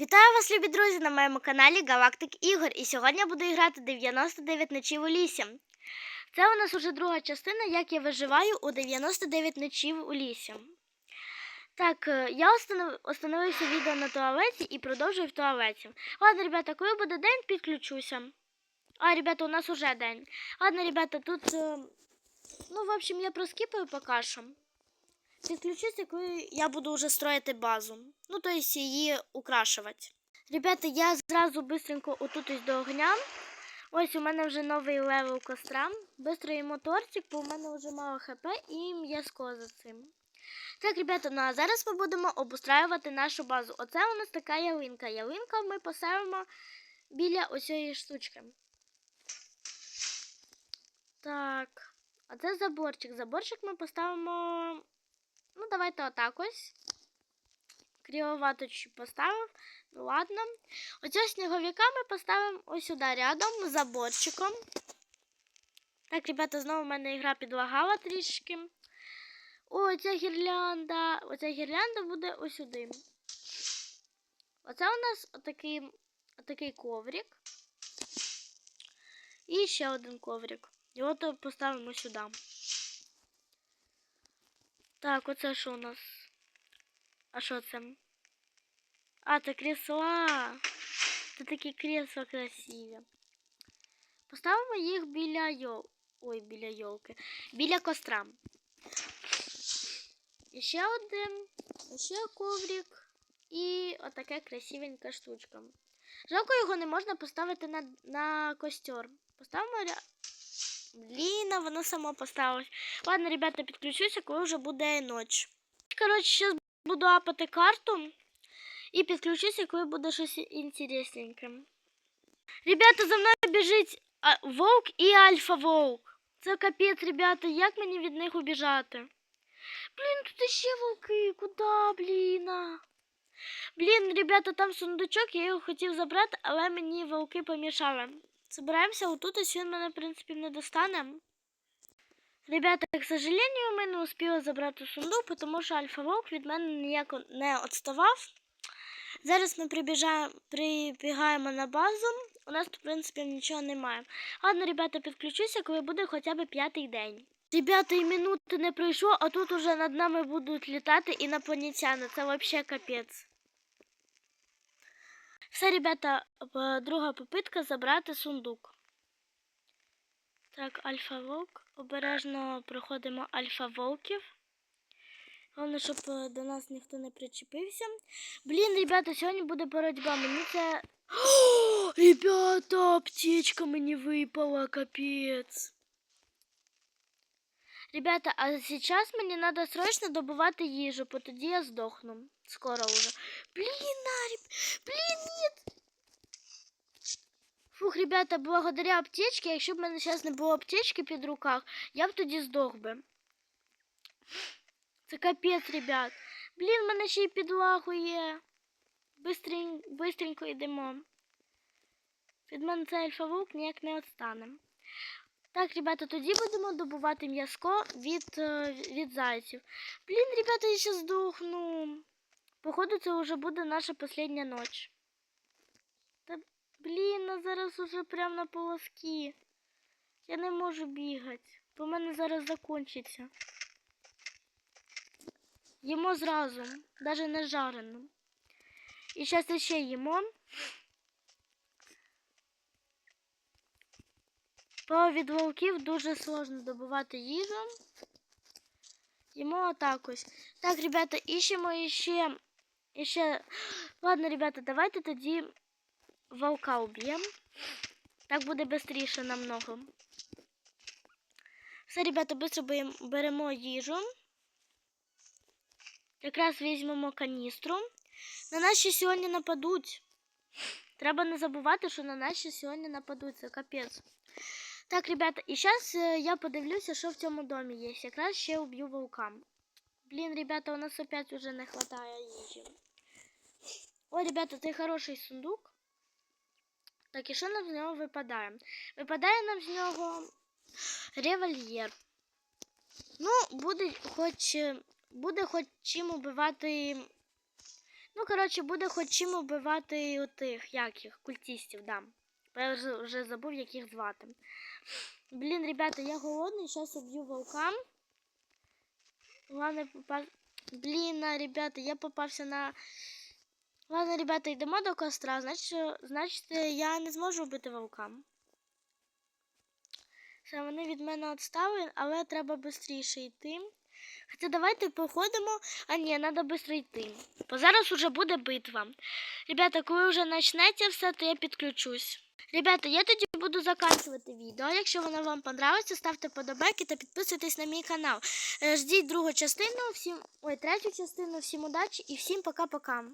Вітаю вас, любі друзі, на моєму каналі Галактик Ігор. І сьогодні буду грати 99 ночів у лісі. Це у нас уже друга частина, як я виживаю у 99 ночів у лісі. Так, е, я останов... остановився відео на туалеті і продовжую в туалеті. Ладно, ребята, коли буде день, підключуся. А, ребята, у нас уже день. Ладно, ребята, тут. е, Ну, в общем, я проскіпаю поки. Підключуся, коли я буду вже строїти базу. Ну, то есть її украшувати. Ребята, я зразу быстренько отут ось до огня. Ось у мене вже новий левел костра. Бистро їмо тортик, бо у мене вже мало хп і м'язко за цим. Так, ребята, ну а зараз ми будемо обустраювати нашу базу. Оце у нас така ялинка. Ялинка ми поставимо біля ось штучки. Так. А це заборчик. Заборчик ми поставимо. Ну, давайте отак ось. Кривовато поставив. Ну ладно. Оцього сніговика ми поставимо ось сюди рядом з заборчиком. Так, ребята, знову в мене ігра підлагала трішки. О, ця гірлянда. Оця гірлянда буде ось сюди. Оце у нас отакий, отакий коврик. І ще один коврик. Його то поставимо сюди. Так, оце що у нас? А що це? А, це крісла. Це такі крісла красиві. Поставимо їх біля йол... Ой, біля йолки. Біля костра. І ще один, ще коврик і отака красивенька штучка. Жалко його не можна поставити на, на костер. Поставимо ря... Блін, а воно само поставилось. Ладно, ребята, підключуся, коли вже буде ніч. Коротше, зараз буду апати карту і підключуся, коли буде щось інтересненьке. Ребята, за мною біжить вовк і альфа-вовк. Це капець, ребята, як мені від них убіжати? Блін, тут ще вовки, куди, блін? Блін, ребята, там сундучок, я його хотів забрати, але мені вовки помішали. Збираємося отут, ось він мене, в принципі, не достане. Ребята, к сожалению, ми не успіли забрати сундук, тому що альфа-вовк від мене ніяк не відставав. Зараз ми прибігаємо на базу. У нас в принципі, нічого немає. Ладно, ребята, підключуся, коли буде хоча б п'ятий день. Ребята, і минути не пройшло, а тут уже над нами будуть літати інопланетяни. Це взагалі капець. Все, ребята, друга попитка забрати сундук. Так, альфа-вовк. Обережно проходимо альфа-вовків. Головне, щоб е, до нас ніхто не причепився. Блін, ребята, сьогодні буде боротьба. Мені це. Ребята, аптечка мені випала, капець. Ребята, а сейчас мені треба срочно добувати їжу, бо тоді я здохну. Скоро уже. Блін, на, реб... Блін, ні. Фух, ребята, благодаря аптечці, якщо б в мене зараз не було аптечки під руках, я б тоді здох би. Це капець, ребят. Блін, в мене ще й підлагує. Бистрень... Бистренько йдемо. Мене цей альфа-вовк ніяк не відстане. Так, ребята, тоді будемо добувати м'язко від, е, від зайців. Блін, ребята, я ще здохну. Походу, це вже буде наша остання ніч. Та блін, а зараз уже прямо на полоски. Я не можу бігати, бо в мене зараз закінчиться. Їмо зразу, навіть не жарено. І зараз ще їмо. Бо від вовків дуже сложно добувати їжу. Їмо ось. Так, ребята, іщемо іще. Іще. Ладно, ребята, давайте тоді вовка уб'ємо. Так буде швидше намного. Все, ребята, швидко беремо їжу. Якраз візьмемо каністру. На нас ще сьогодні нападуть. Треба не забувати, що на нас ще сьогодні нападуть. Це капець. Так, ребята, і зараз я подивлюся, що в цьому домі є. Якраз ще уб'ю вовка. Блін, ребята, у нас опять уже не хватає їжі. Ой, ребята, це хороший сундук. Так, і що нам з нього випадає? Випадає нам з нього револьєр. Ну, буде хоч, буде хоч чим убивати. Ну, коротше, буде хоч чим вбивати тих, як їх, культистів, да. Я вже, вже забув, як звати. Блін, ребята, я голодний, зараз уб'ю волка. Главное попав... Блін, ребята, я попався на. Ладно, ребята, йдемо до костра. Значить, значить, я не зможу вбити вовка. Все, вони від мене відстали, але треба швидше йти. Хоча давайте походимо. А ні, треба швидко йти. Бо зараз уже буде битва. Ребята, коли вже почнеться все, то я підключусь. Ребята, я тоді буду заканчувати відео. Якщо воно вам подобається, ставте подобайки та підписуйтесь на мій канал. Е, Ждіть другу частину, всім ой, третю частину, всім удачі і всім пока-пока.